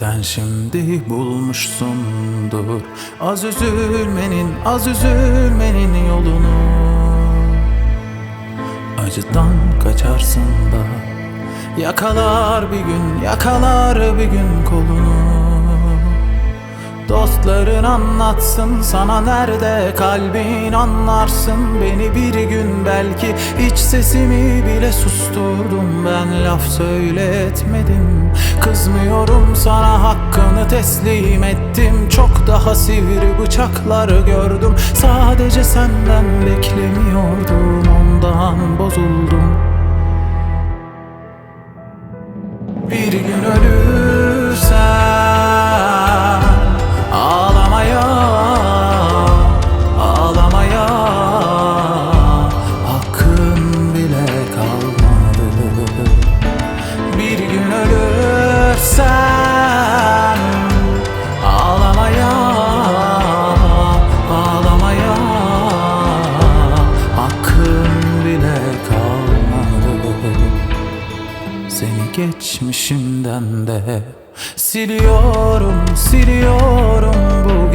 Sen şimdi bulmuşsundur. Az üzülmenin, az üzülmenin yolunu. Acıdan kaçarsın da. Yakalar bir gün, yakalar bir gün kolunu Dostların anlatsın. Sana nerede kalbin anlarsın. Beni bir gün belki iç sesimi bile susturdum Ben laf söyletmedim. Kızmıyorum sana hakkını teslim ettim. Çok daha sivri bıçaklar gördüm. Sadece senden beklemiyordum. Ondan bozuldum. Bir gün ölürsen ölürsen Ağlamaya, ağlamaya Hakkın bile kalmadı. Seni geçmişimden de Siliyorum, siliyorum bu